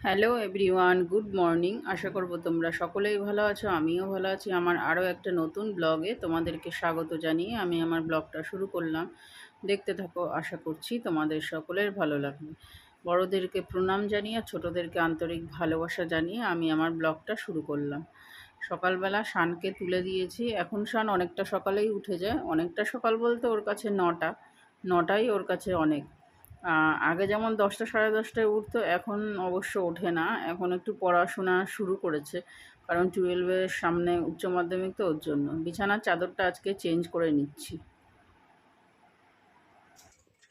Hello everyone, good morning. আশা করব তোমরা সকলেই ভালো আছো, আমিও ভালো আছি। আমার আরও একটা নতুন ব্লগে তোমাদেরকে স্বাগত জানিয়ে আমি আমার ব্লগটা শুরু করলাম। দেখতে থাকো, আশা করছি তোমাদের সকলের ভালো লাগবে। বড়োদেরকে প্রণাম জানিয়ে, ছোটোদেরকে আন্তরিক ভালোবাসা জানিয়ে আমি আমার ব্লগটা শুরু করলাম। সকালবেলা শানকে তুলে দিয়েছি। এখন শান অনেকটা সকালেই উঠে যায়। অনেকটা সকাল বলতে ওর কাছে নটা। নটাই ওর কাছে অনেক। আগে যেমন দশটা সাড়ে দশটায় উঠতো এখন অবশ্য ওঠে না। এখন একটু পড়াশোনা শুরু করেছে কারণ টুয়েলভের সামনে উচ্চ মাধ্যমিক তো ওর জন্য। বিছানার চাদরটা আজকে চেঞ্জ করে নিচ্ছি।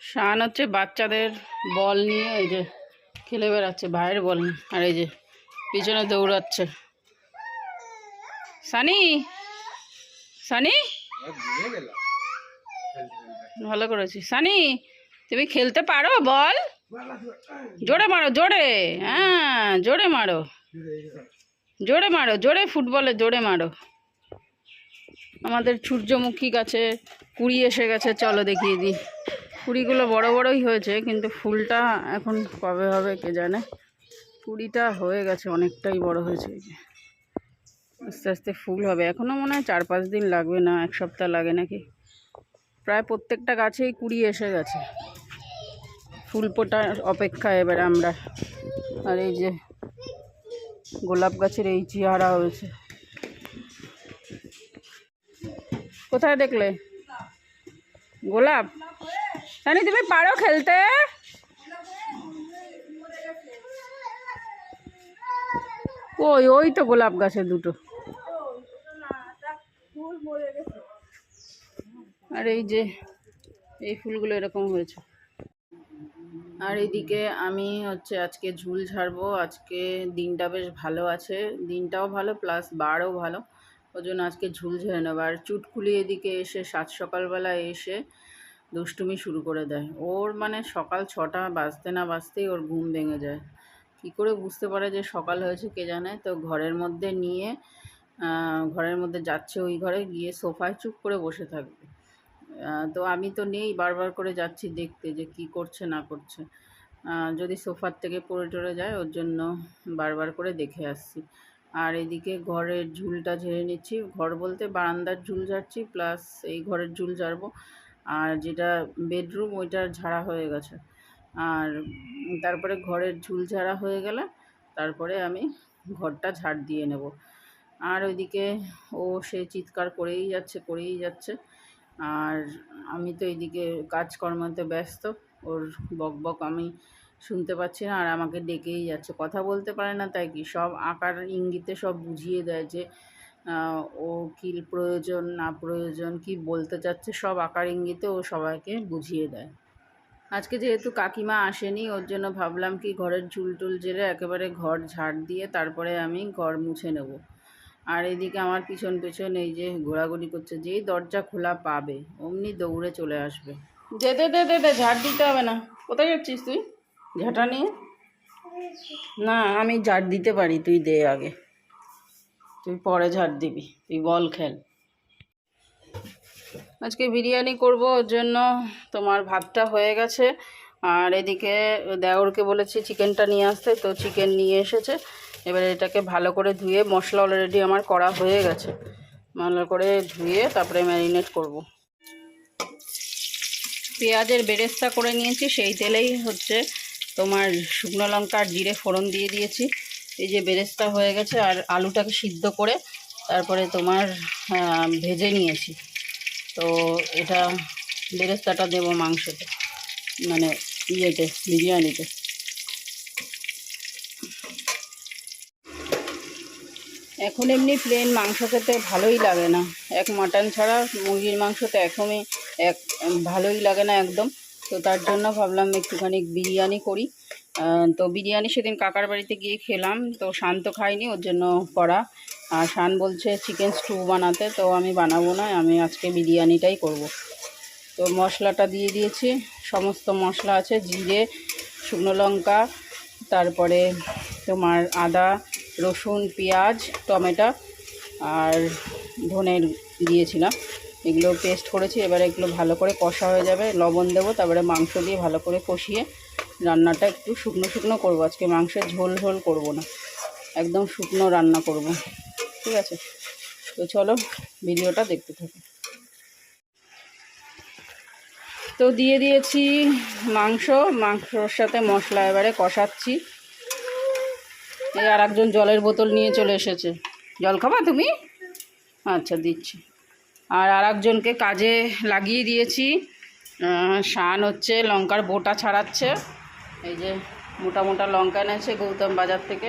শান হচ্ছে বাচ্চাদের বল নিয়ে এই যে খেলে বেড়াচ্ছে ভাইয়ের বল নিয়ে। আর এই যে পিছনে দৌড়াচ্ছে। সানি? সানি? ভালো করেছি সানি? তুমি খেলতে পারো, বল। জোরে মারো, জোরে। হ্যাঁ জোরে মারো। জোরে মারো, জোরে ফুটবলে জোরে মারো। আমাদের সূর্যমুখী গাছে কুড়ি এসে গেছে, চলো দেখিয়ে দিই। কুড়িগুলো বড় বড়ই হয়েছে, কিন্তু ফুলটা এখন কবে হবে কে জানে? কুড়িটা হয়ে গেছে, অনেকটাই বড় হয়েছে। আস্তে আস্তে ফুল হবে। এখনও মনে হয় চার পাঁচ দিন লাগবে না, এক সপ্তাহ লাগে নাকি? প্রায় প্রত্যেকটা গাছেই কুড়ি এসে গেছে। ফুল ফোটার অপেক্ষায় এবার আমরা। আর এই যে গোলাপ গাছের এই চেহারা হয়েছে। কোথায় দেখলে? গোলাপ? জানি তুমি পারো খেলতে? ওই ওই তো গোলাপ গাছে দুটো আর এই যে এই ফুলগুলো এরকম হয়েছে। আর এইদিকে আমি হচ্ছে আজকে ঝুল ঝাড়বো। আজকে দিনটা বেশ ভালো আছে। দিনটাও ভালো প্লাস বারও ভালো। ওই জন্য আজকে ঝুল ঝেড়ে নেব। আর চুটকুলি এদিকে এসে সাত সকালবেলা এসে দুষ্টুমি শুরু করে দেয়। ওর মানে সকাল ছটা বাজতে না বাজতেই ওর ঘুম ভেঙে যায়। কী করে বুঝতে পারে যে সকাল হয়েছে কে জানে? তো ঘরের মধ্যে নিয়ে ঘরের মধ্যে যাচ্ছে ওই ঘরে, গিয়ে সোফায় চুপ করে বসে থাকবে। তো আমি তো নেই বারবার করে যাচ্ছি দেখতে যে কি করছে, না করছে। যদি সোফার থেকে পড়ে টরে যায়, ওর জন্য বারবার করে দেখে আসছি। আর এদিকে ঘরের ঝুলটা ঝেড়ে নিচ্ছি। ঘর বলতে বারান্দার ঝুল ঝাড়ছি, প্লাস এই ঘরের ঝুল ঝাড়বো। আর যেটা বেডরুম ওইটার ঝাড়া হয়ে গেছে। আর তারপরে ঘরের ঝুল ঝাড়া হয়ে গেলে তারপরে আমি ঘরটা ঝাড় দিয়ে নেব। আর ওইদিকে ও সে চিৎকার করেই যাচ্ছে করেই যাচ্ছে। আর আমি তো এইদিকে কাজকর্মতে ব্যস্ত, ওর বক বক আমি শুনতে পাচ্ছি না, আর আমাকে ডেকেই যাচ্ছে। কথা বলতে পারে না, তাই কি? সব আকার ইঙ্গিতে সব বুঝিয়ে দেয় যে ও কী প্রয়োজন, না প্রয়োজন, কি বলতে চাচ্ছে, সব আকার ইঙ্গিতে ও সবাইকে বুঝিয়ে দেয়। আজকে যেহেতু কাকিমা আসেনি, ওর জন্য ভাবলাম কি ঘরের ঝুল টুল জেলে একেবারে ঘর ঝাড় দিয়ে তারপরে আমি ঘর মুছে নেব। আর এদিকে আমার পিছন পিছন এই যে ঘোরাঘুরি করছে, যেই দরজা খোলা পাবে, অমনি দৌড়ে চলে আসবে। দে দে দে দে ঝাড় দিতে হবে না। কোথায় যাচ্ছিস তুই? ঝাঁটা নিয়ে? না, আমি ঝাড় দিতে পারি, তুই দে আগে। তুই পরে ঝাড় দিবি, তুই বল খেল। আজকে বিরিয়ানি করব, ওর জন্য তোমার ভাতটা হয়ে গেছে। আর এদিকে দেওরকে বলেছি চিকেনটা নিয়ে আসতে, তো চিকেন নিয়ে এসেছে। এবারে এটাকে ভালো করে ধুয়ে মশলা অলরেডি আমার করা হয়ে গেছে। ভালো করে ধুয়ে তারপরে ম্যারিনেট করব। পেঁয়াজের বেরেস্তা করে নিয়েছি, সেই তেলেই হচ্ছে তোমার শুকনো লঙ্কা আর জিরে ফোড়ন দিয়ে দিয়েছি। এই যে বেরেস্তা হয়ে গেছে, আর আলুটাকে সিদ্ধ করে তারপরে তোমার ভেজে নিয়েছি। তো এটা বেরেস্তাটা দেবো মাংসতে। মানে ইয়েতে, বিরিয়ানিতে। এখন এমনি প্লেন মাংস খেতে ভালোই লাগে না। এক মাটন ছাড়া মুরগির মাংস তো একদমই এক, ভালোই লাগে না একদম। তো তার জন্য ভাবলাম একটুখানি বিরিয়ানি করি। তো বিরিয়ানি সেদিন কাকার বাড়িতে গিয়ে খেলাম। তো শান্ত খাইনি, ওর জন্য করা আর শান বলছে চিকেন স্টু বানাতে, তো আমি বানাবো না, আমি আজকে বিরিয়ানিটাই করব। তো মশলাটা দিয়ে দিয়েছি। সমস্ত মশলা আছে, জিরে, শুকনো লঙ্কা, তারপরে তোমার আদা, রসুন, পেঁয়াজ, টমেটো আর ধনের দিয়েছিলাম। এগুলো পেস্ট করেছি, এবারে এগুলো ভালো করে কষা হয়ে যাবে। লবণ দেবো, তারপরে মাংস দিয়ে ভালো করে কষিয়ে রান্নাটা একটু শুকনো শুকনো করব। আজকে মাংসের ঝোল ঝোল করব না, একদম শুকনো রান্না করব। ঠিক আছে? তো চলো, ভিডিওটা দেখতে থাকো। তো দিয়ে দিয়েছি মাংস, মাংসর সাথে মশলা এবারে কষাচ্ছি। এই আর একজন জলের বোতল নিয়ে চলে এসেছে। জল খাবা তুমি? আচ্ছা দিচ্ছি। আর আর একজনকে কাজে লাগিয়ে দিয়েছি। শান হচ্ছে, লঙ্কার বোটা ছাড়াচ্ছে। এই যে মোটা মোটা লঙ্কা এনেছে গৌতম বাজার থেকে।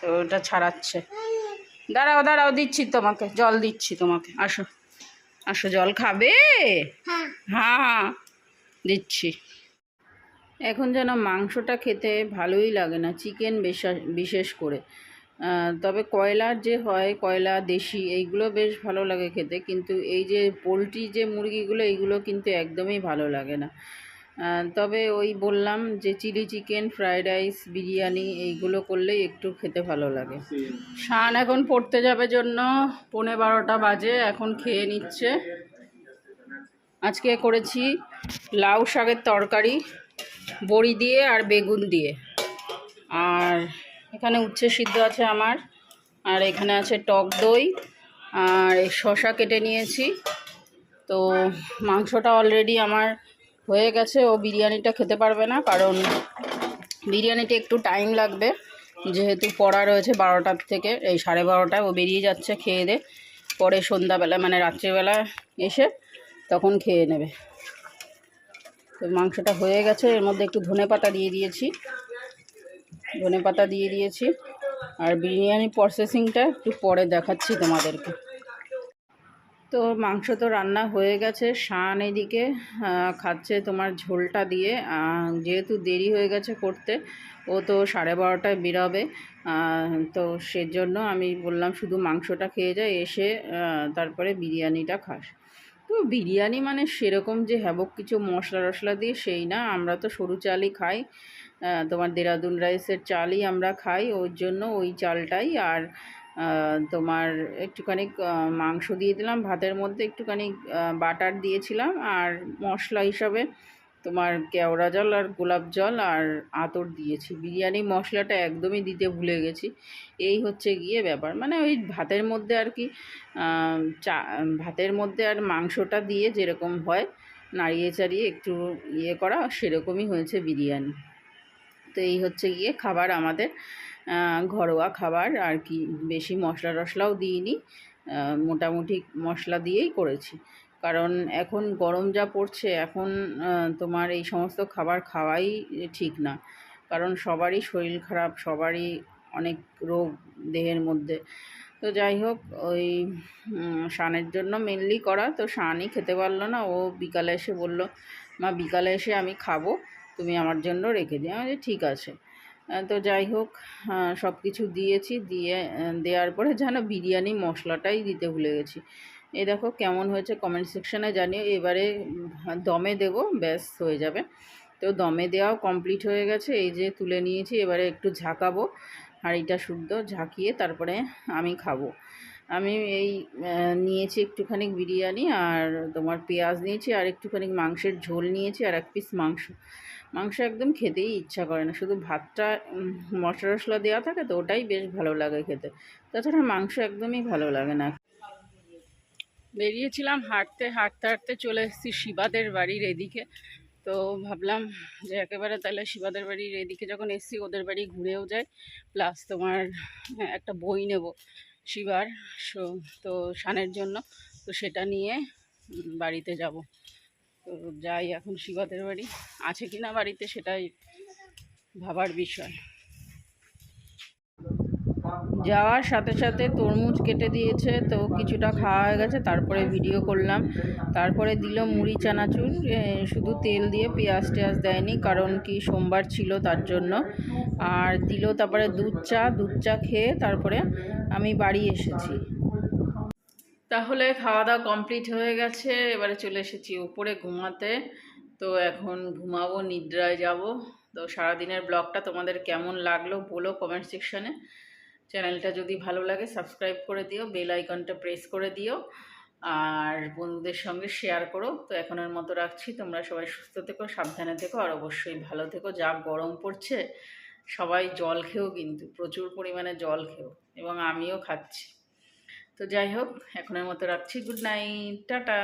তো ওটা ছাড়াচ্ছে। দাঁড়াও দাঁড়াও, দিচ্ছি তোমাকে, জল দিচ্ছি তোমাকে, আসো। আসো জল খাবে? হ্যাঁ। দিচ্ছি। এখন যেন মাংসটা খেতে ভালোই লাগে না চিকেন বিশেষ করে। তবে কয়লার যে হয় কয়লা দেশি এইগুলো বেশ ভালো লাগে খেতে কিন্তু এই যে পোলট্রি যে মুরগিগুলো এইগুলো কিন্তু একদমই ভালো লাগে না। তবে ওই বললাম যে chilli chicken fried rice, biryani এইগুলো করলেই একটু খেতে ভালো লাগে। শান এখন পড়তে যাবে জন্য, পৌনে বারোটা বাজে, এখন খেয়ে নিচ্ছে। আজকে করেছি লাউ শাকের তরকারি, বড়ি দিয়ে আর বেগুন দিয়ে। আর এখানে উচ্ছে সিদ্ধ আছে আমার, আর এখানে আছে টক দই, আর শশা কেটে নিয়েছি। তো মাংসটা অলরেডি আমার হয়ে গেছে, ও বিরিয়ানিটা খেতে পারবে না, কারণ বিরিয়ানিটা একটু টাইম লাগবে। যেহেতু পড়া রয়েছে বারোটার থেকে, এই সাড়ে বারোটায় ও বেরিয়ে যাচ্ছে খেয়ে দে। পরে সন্ধ্যাবেলা মানে রাত্রিবেলা এসে তখন খেয়ে নেবে। তো মাংসটা হয়ে গেছে, এর মধ্যে একটু ধনে পাতা দিয়ে দিয়েছি। ধনে পাতা দিয়ে দিয়েছি। আর বিরিয়ানি প্রসেসিংটা একটু পরে দেখাচ্ছি তোমাদেরকে। তো মাংস তো রান্না হয়ে গেছে, শান এদিকে খাচ্ছে তোমার ঝোলটা দিয়ে যেহেতু দেরি হয়ে গেছে করতে, ও তো সাড়ে বারোটায় বেরোবে তো সেজন্য আমি বললাম শুধু মাংসটা খেয়ে যায় এসে তারপরে বিরিয়ানিটা খাস। তো বিরিয়ানি মানে সেরকম যে হ্যাবক কিছু মশলা টশলা দিয়ে সেই না, আমরা তো সরু চালই খাই তোমার দেরাদুন রাইসের চালই আমরা খাই, ওর জন্য ওই চালটাই, আর তোমার একটুখানি মাংস দিয়ে দিলাম, ভাতের মধ্যে একটুখানি বাটার দিয়েছিলাম, আর মশলা হিসাবে তোমার কেওড়া জল আর গোলাপ জল আর আতর দিয়েছি। বিরিয়ানি মশলাটা একদমই দিতে ভুলে গেছি। এই হচ্ছে গিয়ে ব্যাপার। মানে ওই ভাতের মধ্যে আর কি চা, ভাতের মধ্যে আর মাংসটা দিয়ে যেরকম হয়, নাড়িয়ে চাড়িয়ে একটু ইয়ে করা, সেরকমই হয়েছে বিরিয়ানি। তো এই হচ্ছে গিয়ে খাবার আমাদের। ঘরোয়া খাবার আর কি, বেশি মশলা টশলাও দিইনি। মোটামুটি মশলা দিয়েই করেছি। কারণ এখন গরম যা পড়ছে, এখন তোমার এই সমস্ত খাবার খাওয়াই ঠিক না। কারণ সবারই শরীর খারাপ, সবারই অনেক রোগ দেহের মধ্যে। তো যাই হোক, ওই শানের জন্য মেনলি করা, তো শানই খেতে পারল না। ও বিকালে এসে বলল, মা, বিকালে এসে আমি খাব, তুমি আমার জন্য রেখে দিও। আমি ঠিক আছে। তো যাই হোক সব কিছু দিয়েছি, দিয়ে দেওয়ার পরে যেন বিরিয়ানি মশলাটাই দিতে ভুলে গেছি। এই দেখো কেমন হয়েছে কমেন্ট সেকশানে জানিও। এবারে দমে দেব, ব্যাস হয়ে যাবে। তো দমে দেওয়াও কমপ্লিট হয়ে গেছে। এই যে তুলে নিয়েছি, এবারে একটু ঝাঁকাবো। হাঁড়িটা শুদ্ধ ঝাঁকিয়ে তারপরে আমি খাব। আমি এই নিয়েছি একটুখানি বিরিয়ানি আর তোমার পেঁয়াজ নিয়েছি আর একটুখানি মাংসের ঝোল নিয়েছি আর এক পিস মাংস। মাংস একদম খেতেই ইচ্ছা করে না। শুধু ভাতটা মশলা টশলা দেওয়া থাকে তো ওটাই বেশ ভালো লাগে খেতে। তাছাড়া মাংস একদমই ভালো লাগে না। বেরিয়েছিলাম হাঁটতে হাঁটতে হাঁটতে চলে এসেছি শিবাদের বাড়ির এদিকে। তো ভাবলাম যে একেবারে তাহলে শিবাদের বাড়ির এদিকে যখন এসেছি ওদের বাড়ি ঘুরেও যাই। প্লাস তোমার হ্যাঁ, একটা বই নেব শিবার তো শানের জন্য। তো সেটা নিয়ে বাড়িতে যাব। তো যাই এখন শিবাদের বাড়ি। আছে কি না বাড়িতে সেটাই ভাবার বিষয়। যাওয়ার সাথে সাথে তরমুজ কেটে দিয়েছে, তো কিছুটা খাওয়া হয়ে গেছে, তারপরে ভিডিও করলাম। তারপরে দিল মুড়ি, চানাচুর শুধু তেল দিয়ে পেঁয়াজ টেয়াজ দেয়নি, কারণ কি সোমবার ছিল তার জন্য। আর দিল তারপরে দুধ চা দুধ চা খেয়ে তারপরে আমি বাড়ি এসেছি। তাহলে খাওয়া দাওয়া কমপ্লিট হয়ে গেছে, এবারে চলে এসেছি উপরে ঘুমাতে। তো এখন ঘুমাবো, নিদ্রায় যাব। তো সারাদিনের ব্লগটা তোমাদের কেমন লাগল বলো কমেন্ট সেকশানে চ্যানেলটা যদি ভালো লাগে সাবস্ক্রাইব করে দিও বেল আইকনটা প্রেস করে দিও। আর বন্ধুদের সঙ্গে শেয়ার করো। তো এখনের মতো রাখছি। তোমরা সবাই সুস্থ থেকো, সাবধানে থেকো, আর অবশ্যই ভালো থেকো। যা গরম পড়ছে, সবাই জল খেও কিন্তু, প্রচুর পরিমাণে জল খেও, এবং আমিও খাচ্ছি। তো যাই হোক এখনের মতো রাখছি। Good night tata.